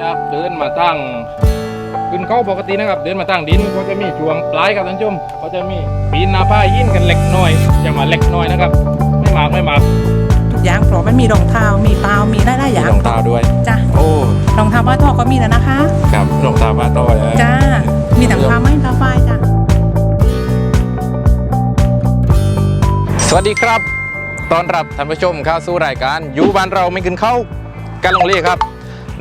จะเดินมาทางขึ้นเขาปกตินะครับ เดินมาทางดินก็จะมีช่วงปลายครับท่านผู้ชมก็จะมีปีนหน้าผ้ายินกันเล็กน้อยจะมาเล็กน้อยนะครับ ไม่มากไม่มากทุกอย่างเพราะมันมีรองเท้ามีเปล่ามีได้ได้อย่างรองเท้าด้วยจ้ะโอ้รองเท้าผ้าทอก็มีแล้วนะคะครับรองเท้าผ้าต้อยนะจ้ามีถังผ้าไหมผ้าฝ้ายจ้ะสวัสดีครับตอนรับท่านผู้ชมเข้าสู่รายการอยู่บ้านเราไม่กินข้าวกันลงเล่ครับ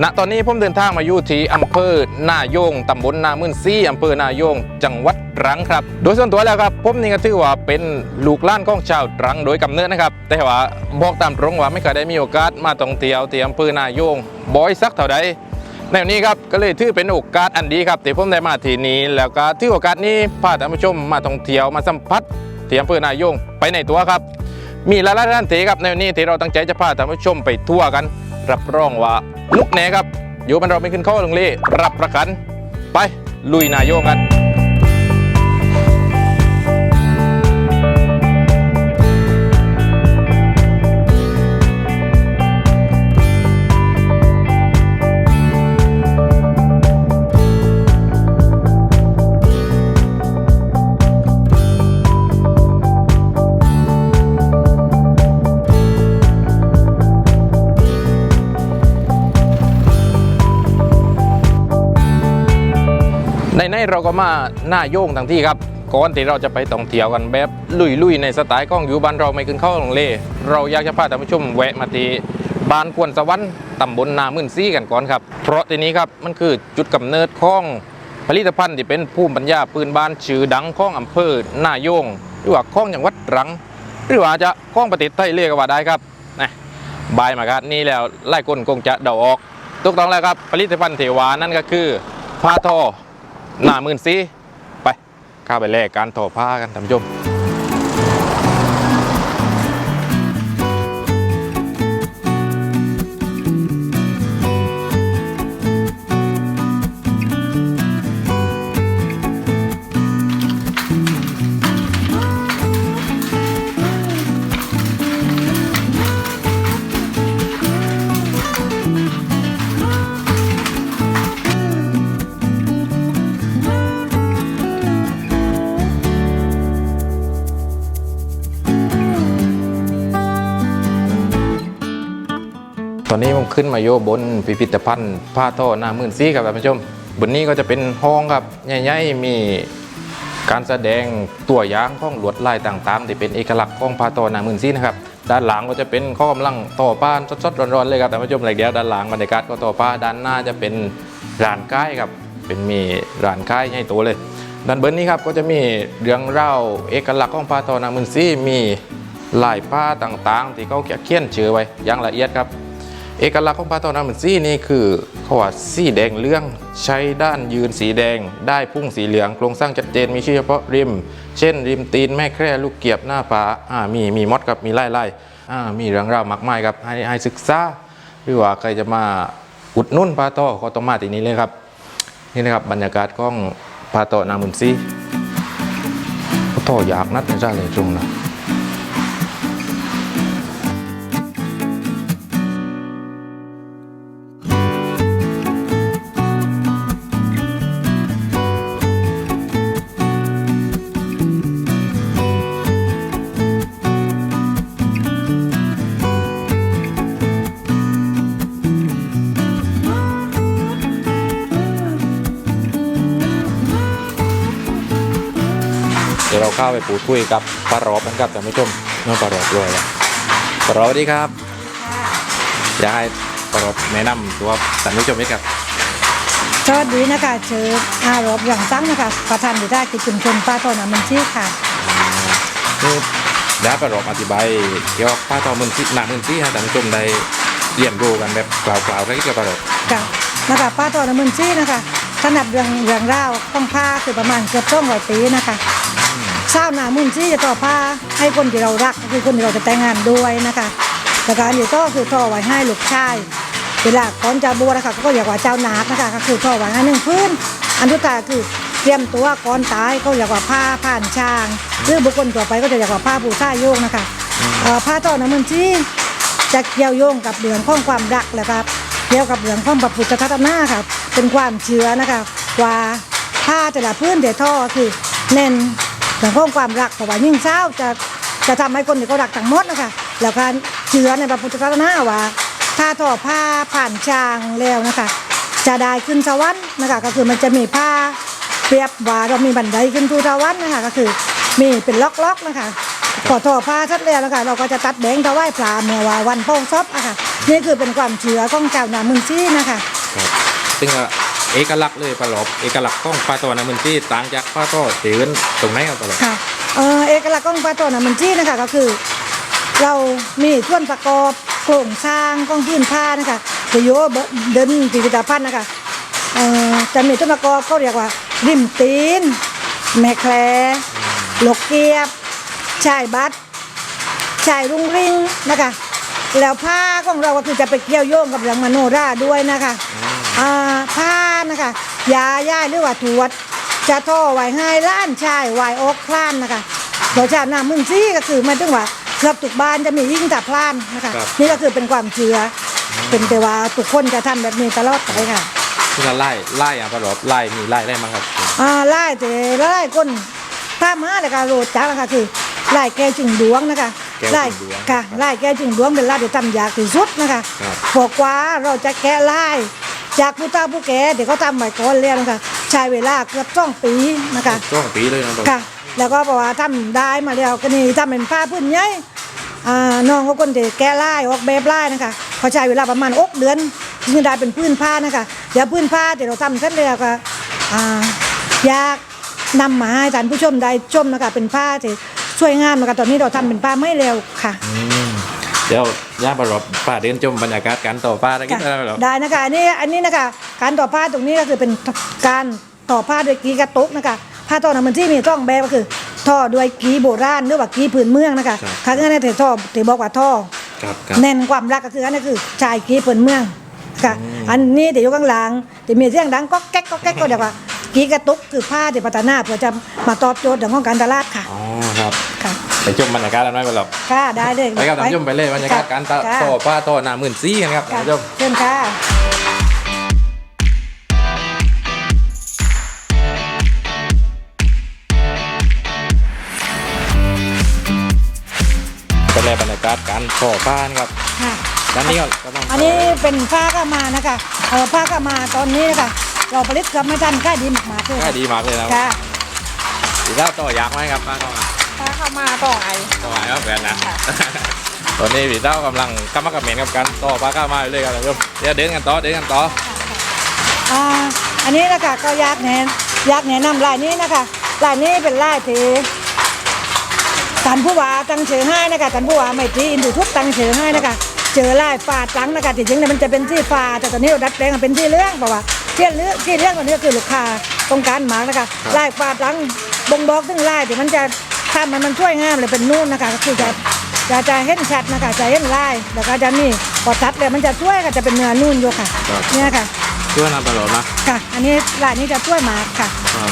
ณตอนนี้ผมเดินทางมาอยู่ที่อำเภอนาโยงตำบลนามื่นซี่อำเภอนาโยง จังหวัดตรังครับ โดยส่วนตัวแล้วครับผมนี่ก็ถือว่าเป็นลูกล้านของชาวตรังโดยกำเนิดนะครับ แต่ว่าบอกตามตรงว่าไม่เคยได้มีโอกาสมาท่องเที่ยวที่อำเภอนาโยงบ่อยสักเท่าใดในวันนี้ครับก็เลยถือเป็นโอกาสอันดีครับที่ผมได้มาที่นี้ แล้วก็ถือโอกาสนี้พาท่านผู้ชมมาท่องเที่ยวมาสัมผัสที่อำเภอนาโยงไปในตัวครับ มีหลายๆท่านเทครับในวันนี้ที่เราตั้งใจจะพาท่านผู้ชมไปทั่วกัน รับรองว่าลุกแน่ครับ อยู่มันเราไม่ขึ้นข้อลงเล่รับประกัน ไปลุยนายโยงกัน เราก็มาหน้าโยงทั้งที่ครับก่อนที่เราจะไปท่องเที่ยวกันแบบลุยๆในสไตล์ของอยู่บ้านเราไม่ขึ้นเข้าลงเลเราอยากจะพาท่านผู้ชมแวะมาที่บ้านควนสวรรค์ตำบลนามื่นซี่กันก่อนครับ เพราะที่นี้ครับมันคือจุดกำเนิดของผลิตภัณฑ์ที่เป็นภูมิปัญญาปืนบ้านชื่อดังของอำเภอหน้าโยงหรือว่าข้องจังหวัดตรัง หรือว่าจะข้องประเทศไทยเรียกว่าได้ครับนะบายมาครับนี่แล้วไล่คนคงจะเดาออกถูกต้องแล้วครับผลิตภัณฑ์เทวานั่นก็คือผ้าทอ หน้าหมื่นสีไปข้าไปแลกการถอผ้ากันท่านผู้ชม ขึ้นมาโยบนพิพิธภัณฑ์ผ้าท่อหน้ามื่นสีครับท่านผู้ชม บนนี้ก็จะเป็นห้องครับใหญ่ๆมีการแสดงตัวอย่างของลวดลายต่างๆที่เป็นเอกลักษณ์ของผ้าท่อหน้าหมื่นสีนะครับด้านหลังก็จะเป็นข้อกำลังต่อป้านสดๆร้อนๆเลยครับท่านผู้ชมเลยเดียวด้านหลังบรรยากาศก็ต่อป้าด้านหน้าจะเป็นร้านค้ายครับเป็นมีร้านค้ายใหญ่โตเลย ด้านบนนี้ครับก็จะมีเรื่องเล่าเอกลักษณ์ของผ้าทอนามุนซีมีลายผ้าต่างๆ ที่เขาเขียนชื่อไว้อย่างละเอียดครับ เอกลักษณ์ของผ้าทอนามุนซีนี่คือเขาว่าสีแดงเหลืองใช้ด้านยืนสีแดง ได้พุ่งสีเหลืองโครงสร้างชัดเจนมีชื่อเฉพาะริม เช่น ริมตีนแม่แคร่ลูกเกียบหน้าผาอ่ามีมีมดครับมีไล่ไล่อ่ามีเรื่องราวมากมายครับให้ให้ศึกษาหรือว่าใครจะมาอุดนุ่นผ้าทอก็ต้องมาที่นี้เลยครับ นี่นะครับบรรยากาศของพาโตะนามุนซีโตอยากนัดนจ้าเลยจุงนะ เดี๋ยวเราเข้าไปพูดคุยกับปารอบกันครับท่านผู้ชมน้องปารอบด้วยแล้วปารอบสวัสดีครับอยากให้ปารอบแนะนำตัวท่านผู้ชมนิดครับสวัสดีนะคะชื่ออารบอย่างตั้งนะคะ ประธานวิสาหกิจชุมชนป้าทอนามันชีค่ะ นี่ได้ปารอบอธิบายเกี่ยวกับผ้าทอมุนซีนามุนซีให้ท่านผู้ชมได้เรียนรู้กันแบบกล่าวๆได้เกี่ยวกับปารอบค่ะนะคะป้าทอนามันชีนะคะถนัดเรื่องเรื่องราวต้องผ้าคือประมาณเกือบต้องร้อยปีนะคะ ชาวนามุนชีจะต่อผ้าให้คนที่เรารักก็คือคนที่เราจะแต่งงานด้วยนะคะแล้วก็อันนี้ก็คือท่อไว้ให้ลูกชายเวลาก่อนจะบวชนะคะก็เรียกว่าเจ้านาคนะคะก็คือท่อไว้ให้หนึ่งพื้น อันทุกตายคือเตรียมตัวก่อนตายก็เรียกว่าผ้าผ่านช่างหรือบุคคลต่อไปก็จะเรียกว่าผ้าผู้ชายโยงนะคะผ้าต่อน้ำมันชีจะเกี่ยวโยงกับเรื่องของความรักแหละครับเกี่ยวกับเรื่องของพระพุทธศาสนาค่ะเป็นความเชื่อนะคะว่าผ้าแต่ละพื้นเดี๋ยวท่อคือเน้น เรื่องของความรักเพราะว่ายิ่งเช้าจะจะทำให้คนที่เขารักทั้งหมดนะคะแล้วการเชื่อในพระพุทธศาสนาว่าถ้าทอผ้าผ่านจางแล้วนะคะ จะได้ขึ้นสวรรค์นะคะก็คือมันจะมีผ้าเปรียบว่าเรามีบันไดขึ้นทูสวรรค์นะคะก็คือมีเป็นล็อกๆนะคะพอทอผ้าชัดแล้วนะคะเราก็จะตัดแบงค์ถวายพระเมื่อว่าวันโป้งซบอะค่ะนี่คือเป็นความเชื่อของเจ้าหน้าเมืองซีนะคะครับซึ่ง เอกลักษณ์เลยปลาหลบเอกลักษณ์ของปลาตัวนามืนซี่ต่างจากปลาตัวเตือนตรงไหนครับปลาหลบค่ะเอ่อเอกลักษณ์ของปลาตัวน้ามืองซีนะคะก็คือ เรามีส่วนประกอบโครงสร้างของพื้นผ้านะคะจะโยเดินพิพิธภัณฑ์นะคะเอ่อจะมีส่วนประกอบเขาเรียกว่า ริมตีน แม่แคลหลกเกียบชายบัตชายรุงริงนะคะแล้วผ้าของเราก็คือจะไปเกี่ยวโยงกับเรื่องมโนราด้วยนะคะ อ่าผ้านะคะยาย่ายหรือว่าถวด จะท่อไว้ให้ล้านชายไว้อกพลานนะคะโดยชาติหน้ามึงซี่ก็คือหมันถึงว่าเกือบทุกบ้านจะมียิ่งจับพลานนะคะนี่ก็คือเป็นความเชื่ออเป็นแต่ว่าทุกคนจะทำแบบนี้ตลอดไปค่ะซึ่งก็ไล่ไล่อะปลาหลบไล่มีไล่ได้มั้งครับ อ่าไล่แต่ไล่คนถ้ามาเลยค่ะโรดจักนะคะคือไล่แก้จึงดวงนะคะแก้วไล่จึงดวงค่ะไล่แก้จึงดวงเป็นไล่ที่ทำยากที่สุดนะคะครับ บอกว่าเราจะแกะไล่ จากผู้เฒ่าผู้แก่เดี๋ยวเขาทำใหม่ก่อนแล้วนะคะใช้เวลาเกือบสองปีนะคะช่วงปีเลยนะปลาหลบค่ะ แล้วก็บอกว่าทำได้มาแล้วก็นี่ทำเป็นผ้าพื้นใหญ่อ่าน้องเขาคนเด็กแก้ไล่ออกแบบไล่นะคะเขาใช้เวลาประมาณอกเดือนถึงจะได้เป็นพื้นผ้านะคะเดี๋ยวพื้นผ้าเดี๋ยวเราทำเสร็จแล้วก็อ่าอยากนำมาให้ท่านผู้ชมได้ชมนะคะเป็นผ้าที่สวยงามนะคะตอนนี้เราทำเป็นผ้าไม่เร็วค่ะอืม เดี๋ยวย่าปลาหลบป้าเดินชมบรรยากาศการต่อป้าได้กินค่ะได้ไหมปลาหลบได้นะคะอันนี้อันนี้นะคะการต่อผ้าตรงนี้ก็คือเป็นการต่อผ้าด้วยกีกระตุกนะคะผ้าต่อนะมันที่มีต้องแบบก็คือท่อด้วยกีโบราณหรือว่ากีพื้นเมืองนะคะครั้งนั้นถือท่อถือบอกว่าท่อครับครับแน่นความรักก็คืออันนี้คือชายกีพื้นเมืองค่ะอันนี้เดี๋ยวอยู่ข้างหลังจะมีเสียงดังก็แก๊กก็แก๊กก็เดี๋ยวว่า กีกระตุกคือผ้าที่พัฒนาเพื่อจะมาตอบโจทย์เรื่องของการตลาดค่ะ อ๋อครับค่ะไปชมบรรยากาศกันไหมปลาหลบค่ะได้เลยไปครับท่านผู้ชมไปเลยบรรยากาศการต่อค่ะต่อป้าต่อหน้าหมื่นซี่กันครับท่านค่ะผู้ชมเชิญค่ะเป็นแลบรรยากาศการต่อป้านะครับค่ะด้านนี้ก็กำลังอันนี้เป็นผ้ากามานะคะเออผ้ากามาตอนนี้นะคะ เราผลิตเกับไม่ทันค่ายดีมากๆเลยก็ดีมากเลยนะครับค่ะอีกแล้วต่ออยากไหมครับป้าต่อมาถ้าเข้ามาต่อไอต่อไหวครับแฟนนะตอนนี้พี่เต้ากำลังกำลังกับเมนกับการต่อป้าก้ามาอยู่เลยครับท่านผู้ชมเดี๋ยวเดินกันต่อเดินกันต่ออ่าอันนี้นะคะก็อยากแนะอยากแนะนำลายนี้นะคะลายนี้เป็นลายที่ท่านผู้ว่าตั้งเฉอให้นะคะท่านผู้ว่าไม่ตรีอินดูทุกตั้งเฉอให้นะคะเจอลายฟ้าตั้งนะคะที่จริงเนี่ยมันจะเป็นที่ฟ้าแต่ตอนนี้เราดัดแปลงมาเป็นที่เรื่องเพราะว่า ที่เรื่องที่เรื่องตอนนี้ก็คือลูกค้าต้องการหมากนะคะลายฟ้าตั้งบ่งบอกถึงลายที่มันจะทำมันมันช่วยงามเลยเป็นนู่นนะคะก็คือจะจะจะเห็นชัดนะคะจะเห็นลายแล้วก็จะนี่พอตัดเลยมันจะช่วยค่ะจะเป็นเนื้อนุ่นอยู่ค่ะเนี่ยค่ะช่วยนำตลอดนะค่ะ อันนี้ลายนี้จะช่วยหมากค่ะ ครับ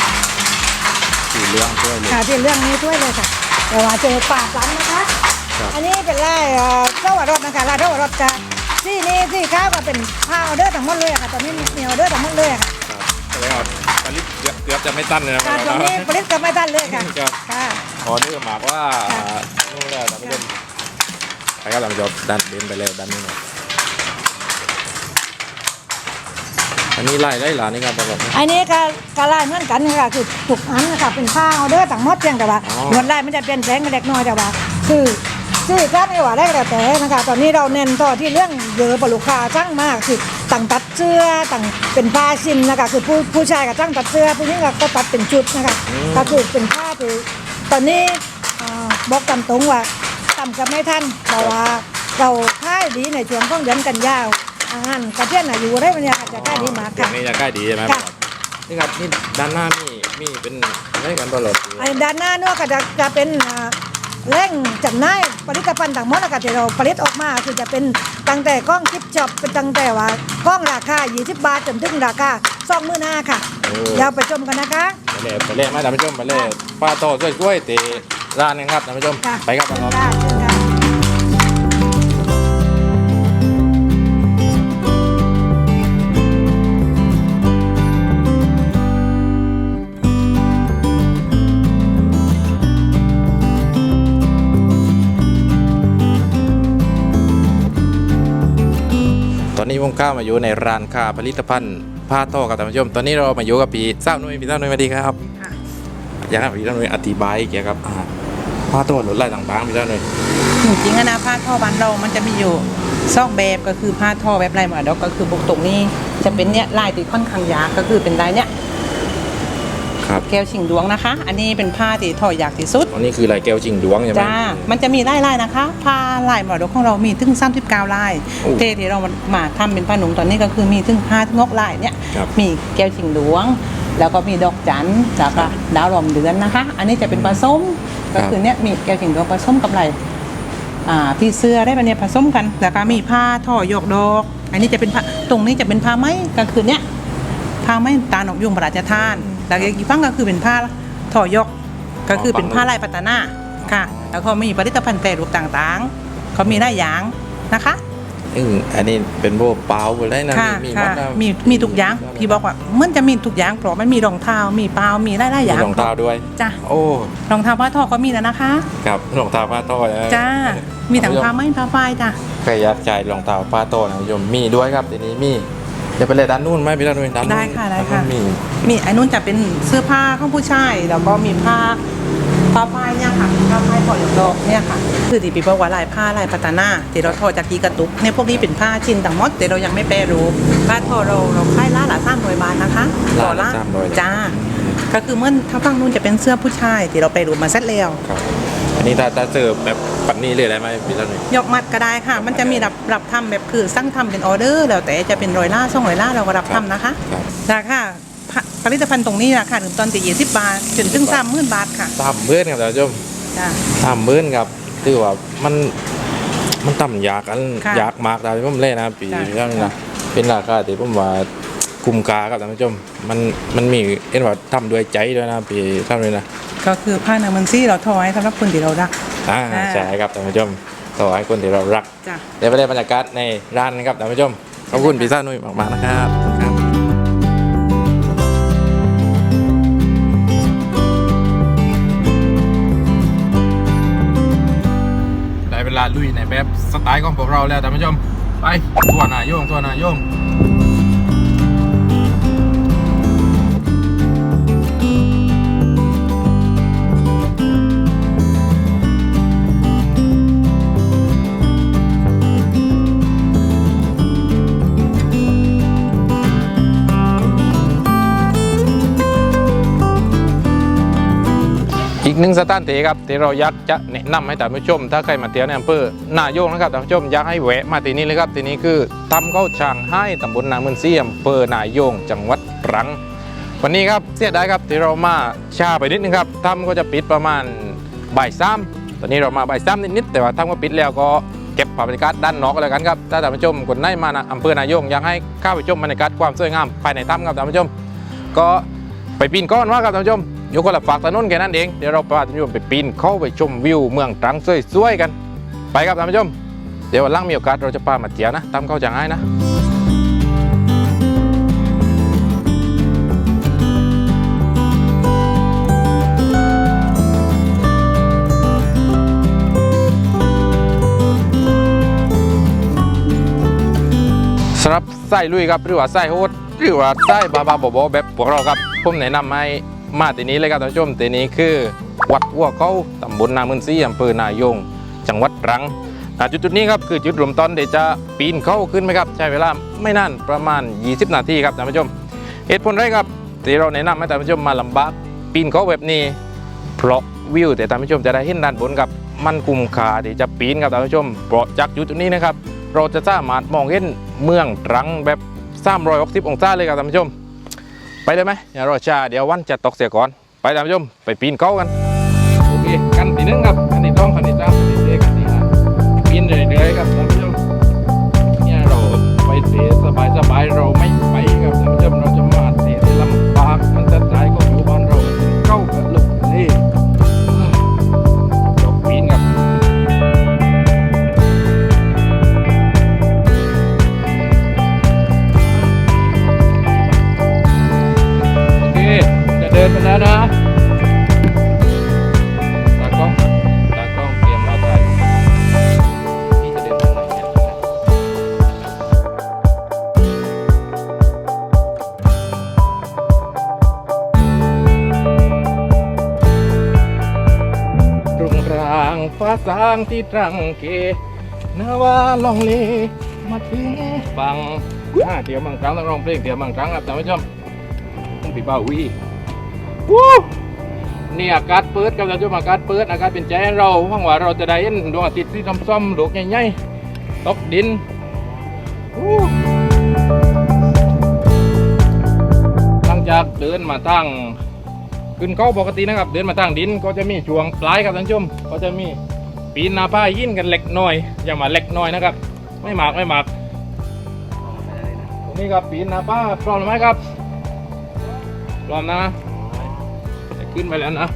สีเหลืองช่วยเลย ค่ะที่เรื่องนี้ช่วยเลยค่ะแต่ว่าเจอปากหลังนะคะ ครับ อันนี้เป็นลายเอ่อเจ้าหวารถนะคะลายเจ้าหวารถจะ ที่นี่ที่ข้าวก็เป็นผ้าออเดอร์ทั้งหมดเลยอะค่ะตอนนี้มีออเดอร์ทั้งหมดเลยอะค่ะครับแสดงว่าผลิตเกือบเกือบจะไม่ตันเลยนะคการัรตอนนี้ผลิตก็ไม่ทันเลยค่ะครับค่ะ ออเดอร์หมากว่านู่นแหละท่านผู้ชมไปครับท่านผู้ชมดันเดินไปเลยดันนี้หน่อยอันนี้ไล่ได้หลานนี่ครับบอกอันนี้ก็ก็ลายเหมือนกันค่ะคือทุกอันนะคะเป็นผ้าออเดอร์ทั้งหมดเพียงแต่ว่าอ๋อ ลวดลายมันจะเปลี่ยนแปลงกันเล็กน้อยแต่ว่า คือ ซื้อกันไม่ว่าได้ก็แล้วแต่นะคะ ตอนนี้เราเน้นต่อที่เรื่องเยอะปลูกค้าช่างมากคือต่างตัดเสื้อต่างเป็นผ้าชินนะคะ คือผู้ผู้ชายกับช่างตัดเสื้อผู้หญิงก็ตัดเป็นชุดนะคะก็คือเป็นผ้าที่ตอนนี้อ่าบอกตามตรงว่าทำกันไม่ทันเพราะว่าเราค่ายดีในช่วงของเดือนกันยาวอาหารกระเทียนน่ะอยู่ได้มันเนี่ยค่ะจะค่ายดีมากอย่าค่ะงนี้จะใกล้ดีใช่ไหมค่ะนี่ครับนี่ด้านหน้ามีมีเป็นอะไรกันตลอดไอ้ด้านหน้าเนาะก็จะจะเป็นอ่า แหล่งจำหน่ายผลิตภัณฑ์ต่างหมดนะคะที่เราผลิตออกมาคือจะเป็นตั้งแต่กล้องคิปช็อปเป็นตั้งแต่ว่ากล้องราคา20บาทจนถึงราคา2มื้อหน้าค่ะโอ้ เดี๋ยวไปชมกันนะคะ ไปเลยไปเลยมาท่านผู้ชมไปเลยป้าโตกล้วยๆตีร้านนึงครับท่านผู้ชมค่ะไปครับท่านผู้ชมค่ะเชิญค่ะ นี้ผมก้ามาอยู่ในร้านค้าผลิตภัณฑ์ผ้าทอกับท่านผู้ชม ตอนนี้เรามาอยู่กับพี่เจ้านุ่ยพี่เจ้านุ่ยสวัสดีครับค่ะอยากให้พี่เจ้านุ่ยอธิบายเกี่ยวกับผ้าทอหรืออะไรต่างๆพี่เจ้านุ่ยจริงๆนะผ้าท่อบ้านเรา มันจะมีอยู่ซอกแบบก็คือผ้าท่อแบบลายหมาดอกก็คือบุกตรงนี้จะเป็นเนี่ยลายติดค่อนข้างยากก็คือเป็นลายเนี่ย ครับ แก้วชิงดวงนะคะ อันนี้เป็นผ้าที่ทอยากที่สุด อันนี้คือลายแก้วจริงดวงใช่ไหม จ้า มันจะมีลายลายๆนะคะ ผ้าลายหมอดกของเรามีถึง39ลายโอ้เทที่เรามาทำเป็นผ้าหนุ่มตอนนี้ก็คือมีถึงผ้างกลายเนี่ย ครับมีแก้วชิงดวง แล้วก็มีดอกจันทร์แล้วก็ดาวรอมเดือนนะคะ อันนี้จะเป็นปลาส้มก็คือเนี่ยมีแก้วชิงดวงปลาส้มกับลายอ่าพี่เสื้อได้ปะเนี่ยผสมกันแล้วก็มีผ้าท่อหยกดอก อันนี้จะเป็นผ้าตรงนี้จะเป็นผ้าไหมก็คือเนี่ย ผ้าไหมตาหนกยุงพระราชทาน แล้วอีกฝั่งก็คือเป็นผ้าท่อยกก็คือเป็นผ้าลายปัตตานาค่ะ แล้วก็มีผลิตภัณฑ์แปรรูปต่างๆ เขามีได้อย่างนะคะอืมอันนี้เป็นโบเปล่าไปเลยนะค่ะมีค่ะดนะมีมีทุกอย่างพี่บอกว่าเหมันจะมีทุกอย่างเพราะมันมีรองเท้ามีเปล่ามีได้ได้อมีย่างรองเท้าด้วยจ้ะโอ้รองเท้าผ้าทอก็มีแล้วนะคะครับรองเท้าผ้าทอนะจ้ามีทั้งผ้าไหมผ้าฝ้ายจ้ะใครอยากใช้รองเท้าผ้าทอนะคุณผู้ชมมีด้วยครับทีนี้มี จะไปเลยด้านนู้นไหมพี่ด้านนู้นด้านนู้นได้ค่ะได้ค่ะ ด้านนู้นมีมีอันนู้นจะเป็นเสื้อผ้าของผู้ชายแล้วก็มีผ้าผ้าฝ้ายเนี่ยค่ะผ้าฝ้ายพอหยกดอกเนี่ยค่ะ คือที่ปีบอกว่าลายผ้าลายพัฒนาที่เราทอจากกีกระตุกเนี่ยพวกนี้เป็นผ้าชิ้นต่างหมดแต่เรายังไม่แปรรูปผ้าทอเราเราค่ายล่าหลาสามร้อยบาทนะคะล่าละ300จ้า ก็คือเมื่อถ้าฝั่งนู้นจะเป็นเสื้อผู้ชายที่เราไปรูปมาเสร็จแล้ว ครับ อันนี้ถ้าถ้าเจอแบบปันนี้เลยได้ไหมพี่ด้านนู้นยกมัดก็ได้ค่ะ มันจะมีรับรับทำแบบคือสั่งทำเป็นออเดอร์แล้วแต่จะเป็นร้อยล่าส่งร้อยล่าเราก็รับทำนะคะครับ ราคาผลิตภัณฑ์ตรงนี้ราคาถึงตอนตียี่สิบบาทจนถึงสามหมื่นบาทค่ะตามเพื่อนครับท่านผู้ชมจ้าตามเพื่อนครับถือว่ามันมันต่ำยากอันค่ะยากมากเลยผมเล่นนะปีจ้ะนี้นะเป็นราคาที่ผมว่า คุ้มค่าครับท่านผู้ชมมันมันมีเอ็นว่าทำด้วยใจด้วยนะปีท่านเลยนะก็คือผ้าเนื้อมันซี่เราทอให้สำหรับคนที่เรารัก อ่าอ่า ใช่ครับท่านผู้ชมต่อให้คนที่เรารัก จ้ะ เดี๋ยวไปได้บรรยากาศในร้านนะครับท่านผู้ชม ขอบคุณพี่ซ่านุ้ยมากๆนะครับ ได้เวลาลุยในแบบสไตล์ของพวกเราแล้วท่านผู้ชม ไปตัวนายโยงตัวนายโยง กหนึ่งสถานที่ครับที่เราอยากจะแนะนำให้ท่านผู้ชม ถ้าใครมาเที่ยวในอำเภอนาโยงนะครับท่านผู้ชมอยากให้แวะมาที่นี่เลยครับที่นี้คือตำเข้าวช่างให้ตำบลนาเมืองซีอำเภอนาโยง จังหวัดตรัง วันนี้ครับเสียดายครับที่เรามาช้าไปนิดนึงครับทำก็จะปิดประมาณบ่ายสามตอนนี้เรามาบ่ายสามนิดๆแต่ว่าทำก็ปิดแล้วก็เก็บภาพบรรยากาศด้านนอกแล้วกันครับถ้าท่านผู้ชมคนไหนมานะอำเภอนาโยงอยากให้เข้าไปชมบรรยากาศความสวยงามภายในถ้ำครับท่านผู้ชม ก็ไปปีนก้อนว่าครับท่านผู้ชม ยกคนละฝากถนนแค่นั้นเอง เดี๋ยวเราพาท่านผู้ชมไปปีนเข้าไปชมวิวเมืองตรังสวยๆกัน ไปครับท่านผู้ชม เดี๋ยววันหลังมีโอกาสเราจะพามาเที่ยวนะตามเข้าจังไห้นะสำหรับไส้ลุยครับหรือว่าไส้โฮดหรือว่าไส้บาบาบอบอแบบพวกเราครับ ผมแนะนำให้ มาที่นี้เลยครับท่านผู้ชมที่นี้คือ วัดวัวเขาตำบลนามืนซีอำเภอนายง จังหวัดตรังจุดจุดนี้ครับคือจุดริ่มต้นเดี๋ยวจะปีนเข้าขึ้นไหมครับ ใช้เวลาไม่นานประมาณ 20 นาทีครับท่านผู้ชมเหตุผลไรครับที่เราแนะนำให้ท่านผู้ชมมาลำบากปีนเขาแบบนี้ เพราะวิวแต่ท่านผู้ชมจะได้เห็นด้านบนครับมันคุ้มค่าที่จะปีนครับท่านผู้ชมเพราะจากจุดจุดนี้นะครับเราจะสามารถมองเห็นเมืองตรังแบบ360องศาเลยครับท่านผู้ชม ไปเลยไหมอย่ารอช้าเดี๋ยววันจะตกเสียก่อน ไปท่านผู้ชมไปปีนเขากัน โอเค กันที่หนึ่งครับอันนี้ต้องคันที่สาม ฟ้าสางที่ตรังเกนาว่าลองเลมาถึงฟังอ่าเดี๋ยวบางครั้งต้องร้องเพลงเดี๋ยวบางครั้งครับท่านผู้ชมต้องปีบ้าวีวู้นี่อากาศเปิดครับท่านผู้ชมอากาศเปิดอากาศเป็นใจให้เราหวังว่าเราจะได้เห็นดวงอาทิตย์ที่ซ้ำๆดวงใหญ่ๆตกดินวู้หลังจากเดินมาทาง ขึ้นเขาปกตินะครับ เดินมาทางดินก็จะมีช่วงปลายครับท่านผู้ชมก็จะมีปีนหน้าผ้ายินกันเล็กน้อยอย่างมาเล็กน้อยนะครับ ไม่หมากไม่หมากตรงนี้ครับปีนหน้าผ้าพร้อมไหมครับพร้อมนะจะขึ้นไปแล้วนะ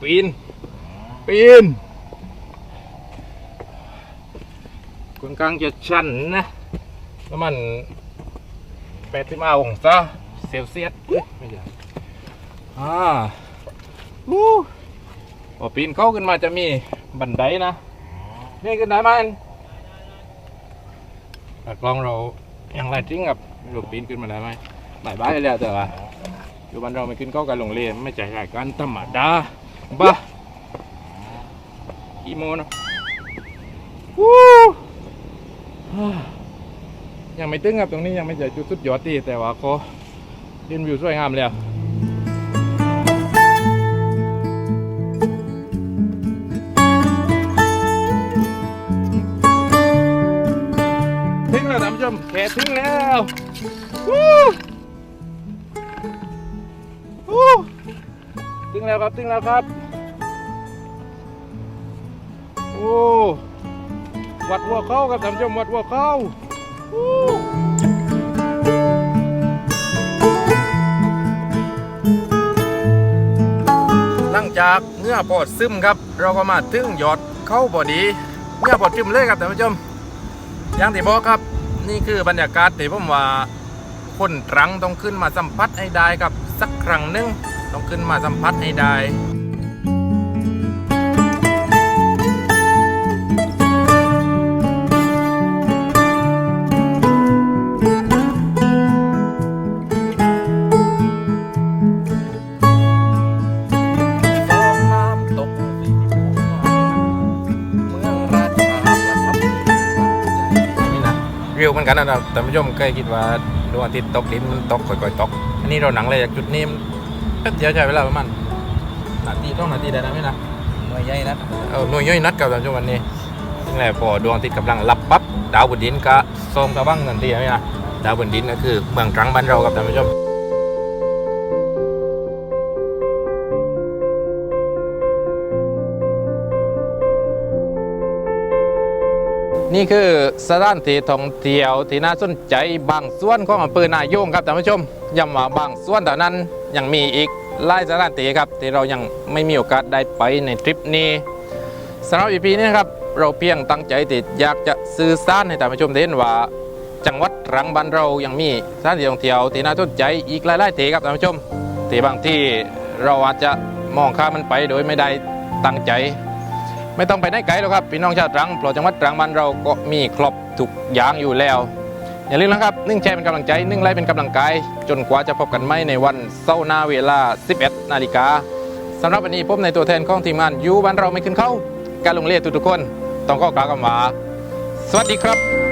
ปีนปีนค่อนข้างจะชันนะแล้วมัน แปดสิบห้าองศาเซลเซียสเอ้ยไม่ใช่อ่าวู้พอปีนเข้าขึ้นมาจะมีบันไดนะ นี่ขึ้นได้ไหมแต่กล้องเรายังไรจริงกับเราปีนขึ้นมาได้ไหมบ่ายบ้ายแล้วแต่ว่าอยู่บ้านเราไม่ขึ้นเข้ากันลงเรียนไม่ใช่รายการธรรมดาบ้าอีโมนะวู้อ่า ยังไม่ตึงครับตรงนี้ยังไม่ใช่จุดสุดยอดที่แต่ว่าก็เห็นวิวสวยงามแล้วถึงแล้วท่านผู้ชมแค่ถึงแล้ววู้วู้ถึงแล้วครับถึงแล้วครับ โอ้วัดหัวเข้าครับท่านผู้ชมวัดหัวเข้า จากเงื้อปอดซึมครับ เราก็มาถึงยอดเข้าบอดีเงื้อปอดซึมเลยครับท่านผู้ชมอย่างที่บอกครับนี่คือบรรยากาศที่ผมว่าคนตรังต้องขึ้นมาสัมผัสให้ได้ครับสักครั้งหนึ่งต้องขึ้นมาสัมผัสให้ได้ กันนะครับแต่านผู้ชมเคยคิดว่าดวงอาทิตย์ตกดินตกค่อยๆตก อันนี้เราหนังเลยจากจุดนี้มันแป๊บเดียวใช้เวลาประมาณนาทีต้องนาทีได้นะพี่นะหน่วยย่อยนัดเออหน่วยย่อยนัดกับท่านผู้ชมวันนี้นี่แหละพอดวงอาทิตย์กำลังหลับปั๊บดาวบนดินก็ส่องสว่างทันทีนะพี่นะดาวบนดินก็คือเมืองตรังบ้านเรากับท่านผู้ชม นี่คือสถานที่ท่องเที่ยวที่น่าสนใจบางส่วนของอำเภอนาโยงครับท่านผู้ชมย้ำว่าบางส่วนเท่านั้นยังมีอีกหลายสถานที่ครับที่เรายังไม่มีโอกาสได้ไปในทริปนี้สำหรับอีพีนี้ครับเราเพียงตั้งใจที่อยากจะสื่อสารให้ท่านผู้ชมเห็นว่า จังหวัดตรังบ้านเรายังมีสถานที่ท่องเที่ยวที่น่าสนใจอีกหลายๆที่ครับท่านผู้ชมที่บางที่เราอาจจะมองข้ามมันไปโดยไม่ได้ตั้งใจ ไม่ต้องไปไหนไกลหรอกครับพี่น้องชาวตรังปลอดจังหวัดตรังบ้านเราก็มีครบทุกอย่างอยู่แล้ว อย่าลืมนะครับนึ่งแชร์เป็นกำลังใจนึ่งไลค์เป็นกำลังกายจนกว่าจะพบกันใหม่ในวันเสาร์หน้าเวลา 11 นาฬิกาสำหรับวันนี้พบในตัวแทนของทีมงานยูบ้านเราไม่ขึ้นเข้า การลงเลียนทุกๆคน ต้องขอกล่าวคำว่าสวัสดีครับ